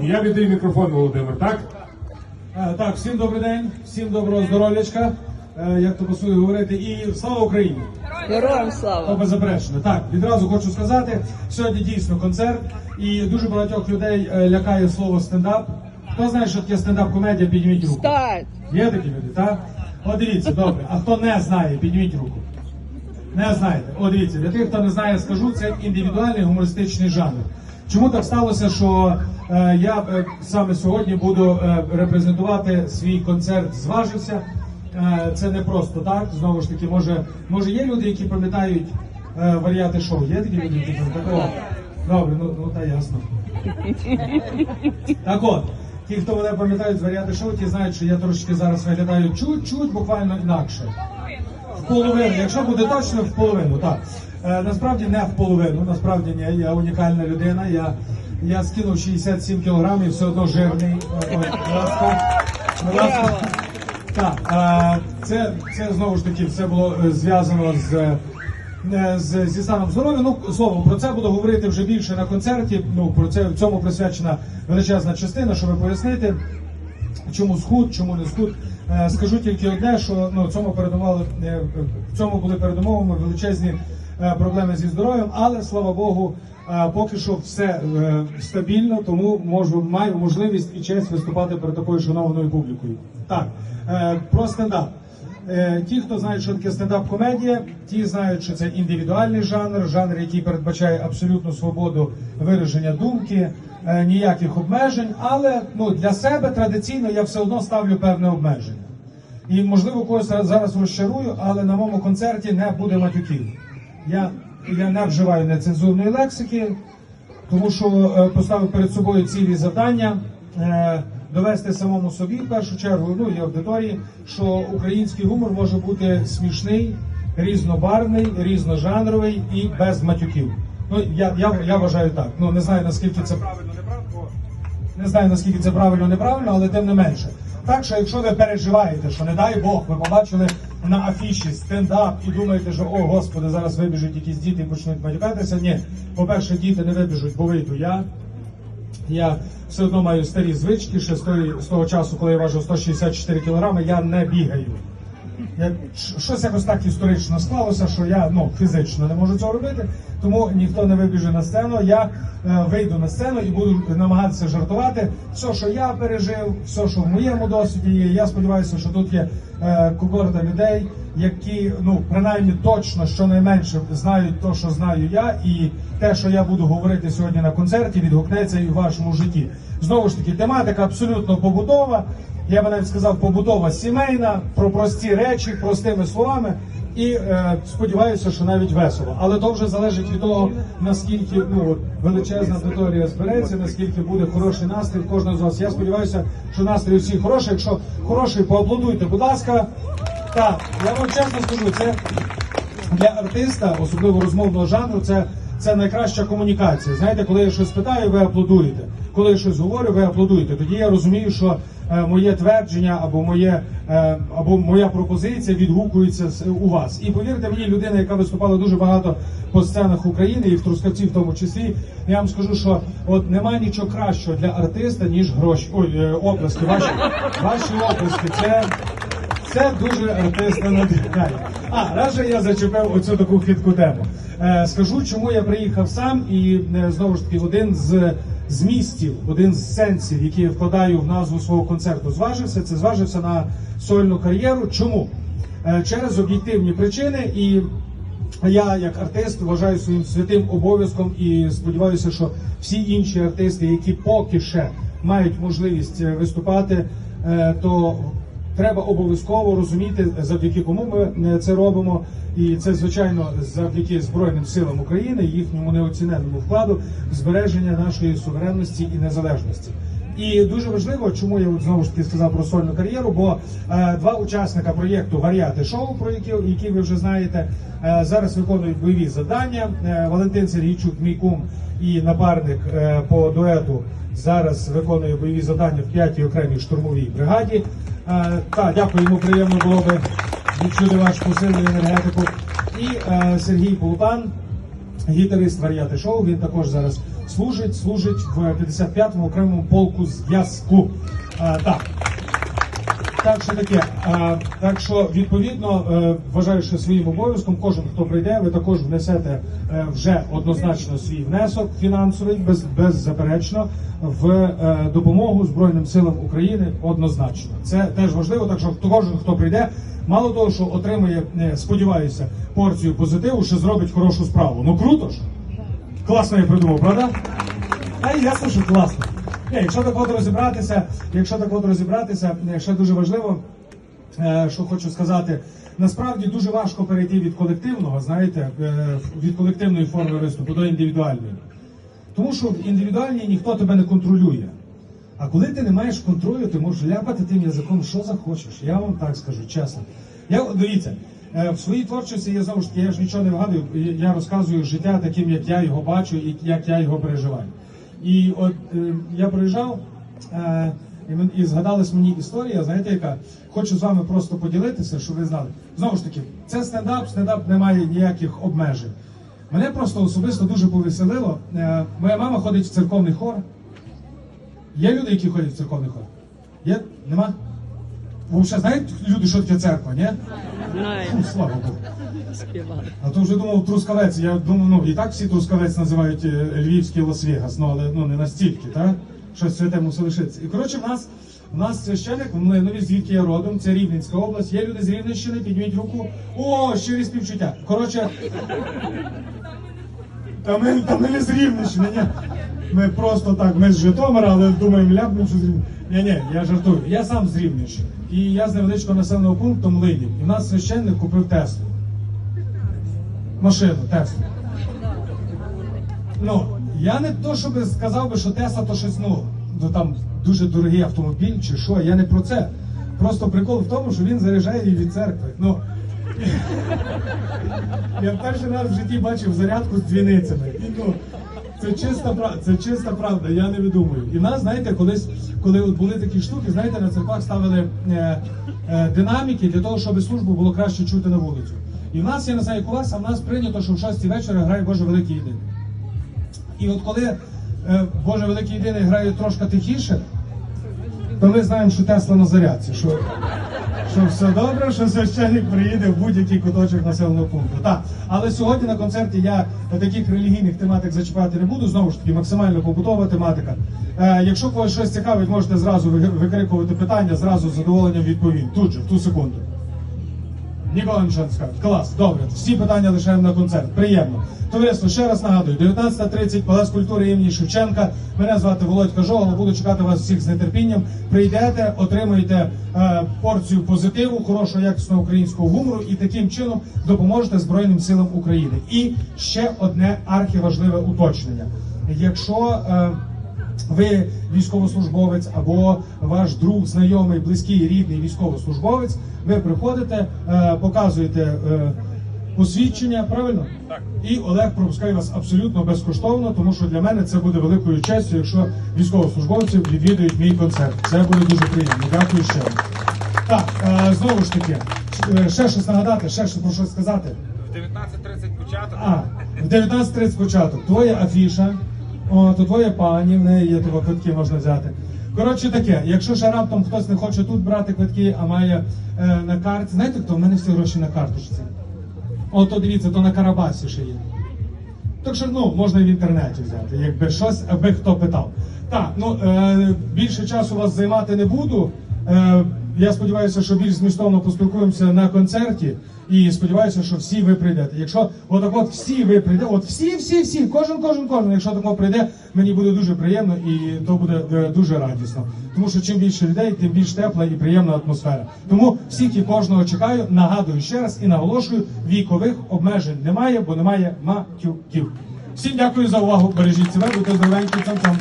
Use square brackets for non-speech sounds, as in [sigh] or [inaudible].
Я віддаю мікрофон, Володимир, так? Е, Так, всім добрий день, всім доброго здоров'ячка, е, як то пасує говорити, і слава Україні! Героям То слава! беззаперечно. Так, відразу хочу сказати, сьогодні дійсно концерт, і дуже багатьох людей е, лякає слово стендап. Хто знає, що таке стендап-комедія, підніміть руку. Встать! Є такі люди, так? От дивіться, добре. А хто не знає, підніміть руку. Не знаєте. От дивіться, для тих, хто не знає, скажу, це індивідуальний гумористичний жанр. Чому так сталося, що е, я е, саме сьогодні буду е, репрезентувати свій концерт Зважився. Е, це не просто так. Знову ж таки, може, може є люди, які пам'ятають е, варіати шоу. Є такі люди, які пам'ятають? Добре, ну, ну та ясно. Так от, ті, хто мене пам'ятають з варіати шоу, ті знають, що я трошки зараз виглядаю чуть-чуть буквально інакше. В половину, якщо буде точно, в половину, так. Е, насправді не в половину, насправді ні, я унікальна людина. Я, я скинув 67 кілограмів, все одно жирний. Е, ой, будь ласка. Будь ласка. Так, е, це, це знову ж таки все було е, зв'язано з, е, з, зі станом здоров'я. Ну, словом, про це буду говорити вже більше на концерті. Ну, про це в цьому присвячена величезна частина, щоб пояснити. Чому схуд, чому не схуд? Е, Скажу тільки одне, що ну цьому передумали е, в цьому були передумовами величезні е, проблеми зі здоров'ям, але слава Богу, поки що все стабільно, тому можу маю можливість і честь виступати перед такою шанованою публікою. Так про стендап. Е, Ті, хто знають, що таке стендап-комедія, ті знають, що це індивідуальний жанр, жанр, який передбачає абсолютну свободу вираження думки, е, ніяких обмежень. Але ну для себе традиційно я все одно ставлю певне обмеження. І можливо когось зараз розчарую, але на моєму концерті не буде матюків. Я, я не вживаю нецензурної лексики, тому що е, поставив перед собою цілі завдання. Довести самому собі в першу чергу, ну і аудиторії, що український гумор може бути смішний, різнобарвний, різножанровий і без матюків. Ну я, я, я вважаю так. Ну не знаю наскільки це правильно, неправильно. Не знаю наскільки це правильно, неправильно, але тим не менше. Так що, якщо ви переживаєте, що не дай Бог, ви побачили на афіші стендап і думаєте, що о господи, зараз вибіжуть якісь діти і почнуть матюкатися. Ні, по-перше, діти не вибіжуть, бо вийду я. Я все одно маю старі звички, ще з, того часу, коли я важив 164 кілограми, я не бігаю. Я, щось якось так історично склалося, що я ну, фізично не можу цього робити, тому ніхто не вибіже на сцену. Я е, вийду на сцену і буду намагатися жартувати. Все, що я пережив, все, що в моєму досвіді є. Я сподіваюся, що тут є е, когорта людей, які ну принаймні точно щонайменше знають те, що знаю я, і те, що я буду говорити сьогодні на концерті, відгукнеться і в вашому житті. Знову ж таки, тематика абсолютно побутова. Я би навіть сказав, побутова сімейна, про прості речі, простими словами. І е, сподіваюся, що навіть весело. Але то вже залежить від того, наскільки ну, величезна аудиторія збереться, наскільки буде хороший настрій кожного з вас. Я сподіваюся, що настрій всіх хороший. Якщо хороший, поаплодуйте, будь ласка. Так, я вам чесно скажу, це для артиста, особливо розмовного жанру, це, це найкраща комунікація. Знаєте, коли я щось питаю, ви аплодуєте. Коли я щось говорю, ви аплодуєте. Тоді я розумію, що е, моє твердження або моє е, або моя пропозиція відгукується з- у вас. І повірте мені, людина, яка виступала дуже багато по сценах України і в Трускавці, в тому числі, я вам скажу, що от немає нічого кращого для артиста, ніж гроші. Ой, е, оплески. Ваші ваші оплески. Це це дуже артиста надихає. А раз я зачепив оцю таку хитку тему. Е, скажу, чому я приїхав сам, і е, знову ж таки один з змістів, один з сенсів, який я вкладаю в назву свого концерту, зважився. Це зважився на сольну кар'єру. Чому? Е, через об'єктивні причини і. Я, як артист, вважаю своїм святим обов'язком і сподіваюся, що всі інші артисти, які поки ще мають можливість виступати, то треба обов'язково розуміти, завдяки кому ми е, це робимо. І це, звичайно, завдяки Збройним силам України, їхньому неоціненному вкладу в збереження нашої суверенності і незалежності. І дуже важливо, чому я знову ж таки сказав про сольну кар'єру, бо е, два учасника проєкту Варіати шоу, про які, які ви вже знаєте, е, зараз виконують бойові завдання. Е, Валентин Сергійчук, мій кум і напарник е, по дуету, зараз виконує бойові завдання в 5-й окремій штурмовій бригаді. Е, та дякую приємно було би відчути ваш посильну енергетику. І е, Сергій Полупан, гітарист варіати шоу. Він також зараз служить, служить в 55-му окремому полку зв'язку. Е, так. Так що таке. Так що відповідно е, вважаю, що своїм обов'язком кожен, хто прийде, ви також внесете е, вже однозначно свій внесок фінансовий, без, беззаперечно, в е, допомогу Збройним силам України однозначно. Це теж важливо. Так що кожен, хто прийде, мало того, що отримує, е, сподіваюся, порцію позитиву, ще зробить хорошу справу. Ну круто ж. Класно я придумав, правда? А ясно, що класно. Якщо так от розібратися, якщо так от розібратися, ще дуже важливо, е, що хочу сказати, насправді дуже важко перейти від колективного, знаєте, е, від колективної форми виступу до індивідуальної. Тому що в індивідуальній ніхто тебе не контролює. А коли ти не маєш контролю, ти можеш ляпати тим язиком, що захочеш. Я вам так скажу, чесно. Я дивіться, е, в своїй творчості я знову ж таки, я ж нічого не вгадую, я розказую життя таким, як я його бачу і як я його переживаю. І от е, я приїжджав, е, і, і згадалась мені історія, знаєте, яка хочу з вами просто поділитися, щоб ви знали. Знову ж таки, це стендап, стендап не має ніяких обмежень. Мене просто особисто дуже повеселило. Е, моя мама ходить в церковний хор. Є люди, які ходять в церковний хор? Є? Нема? Ви взагалі знаєте люди, що таке церква, ні? Фу, слава Богу. Співали. А то вже думав Трускавець. Я думав, ну і так всі Трускавець називають е, Львівський Лас-Вегас, ну але ну не настільки, так? Щось святе мусить лишитися. І коротше, в нас в нас священик, в Млинові, звідки я родом, це Рівненська область. Є люди з Рівненщини, підніміть руку. О, щирі співчуття. Коротше, та ми, та ми не з Рівненщини, ні. Ми просто так, ми з Житомира, але думаємо, ляпнемо, що з Рівненщини. Ні, ні, я жартую. Я сам з Рівненщини. І я з невеличкого населеного пункту Млинів. І в нас священник купив Теслу. Машину, Теслу. Ну, я не то, щоб сказав би, що Тесла то щось, ну, ну там дуже дорогий автомобіль чи що, я не про це. Просто прикол в тому, що він заряджає її від церкви. Ну, [laughs] я перший раз в житті бачив зарядку з дзвіницями. І, ну, це чиста правда, це чиста правда, я не видумую. І нас, знаєте, колись, коли от були такі штуки, знаєте, на церквах ставили е, е, динаміки для того, щоб службу було краще чути на вулицю. І в нас, я не знаю, як у вас, а в нас прийнято, що в 6 вечора грає Боже Великий Єдиний. І от коли е, Боже Великий Єдиний грає трошки тихіше, то ми знаємо, що Тесла на зарядці, що, що все добре, що священник приїде в будь-який куточок населеного пункту. Так, але сьогодні на концерті я таких релігійних тематик зачіпати не буду. Знову ж таки, максимально побутова тематика. Е, якщо когось щось цікавить, можете зразу викрикувати питання, зразу з задоволенням відповім. Тут же, в ту секунду. Ніколи нічого не скажуть. Клас, добре. Всі питання лишаємо на концерт. Приємно. Товариство, ще раз нагадую, 19.30, Палац культури імені Шевченка. Мене звати Володька Жогол, буду чекати вас всіх з нетерпінням. Прийдете, отримуєте е, порцію позитиву, хорошого якісного українського гумору і таким чином допоможете Збройним силам України. І ще одне архіважливе уточнення. Якщо е, ви військовослужбовець або ваш друг, знайомий, близький, рідний військовослужбовець, ви приходите, е, показуєте е, посвідчення, правильно? Так. І Олег пропускає вас абсолютно безкоштовно, тому що для мене це буде великою честю, якщо військовослужбовці відвідують мій концерт. Це буде дуже приємно. Дякую ще. Так, е, знову ж таки, ще щось нагадати, ще щось про щось сказати. В 19.30 початок. А, в 19.30 початок. Твоя афіша, о, то твоя пані, в неї є того квитки можна взяти. Коротше таке, якщо ще раптом хтось не хоче тут брати квитки, а має е, на карті. Знаєте хто? В мене всі гроші на карточці. О, то дивіться, то на Карабасі ще є. Так що ну, можна і в інтернеті взяти, якби щось, аби хто питав. Так, ну е, більше часу вас займати не буду. Е, я сподіваюся, що більш змістовно поспілкуємося на концерті. І сподіваюся, що всі ви прийдете. Якщо отак от всі ви прийдете, от всі, всі, всі, кожен, кожен, кожен, якщо тако прийде, мені буде дуже приємно і то буде е, дуже радісно. Тому що чим більше людей, тим більш тепла і приємна атмосфера. Тому всіх і кожного чекаю. Нагадую ще раз і наголошую: вікових обмежень немає, бо немає матюків. Всім дякую за увагу. Бережіть себе, будьте здоровенькі. Цам-цам.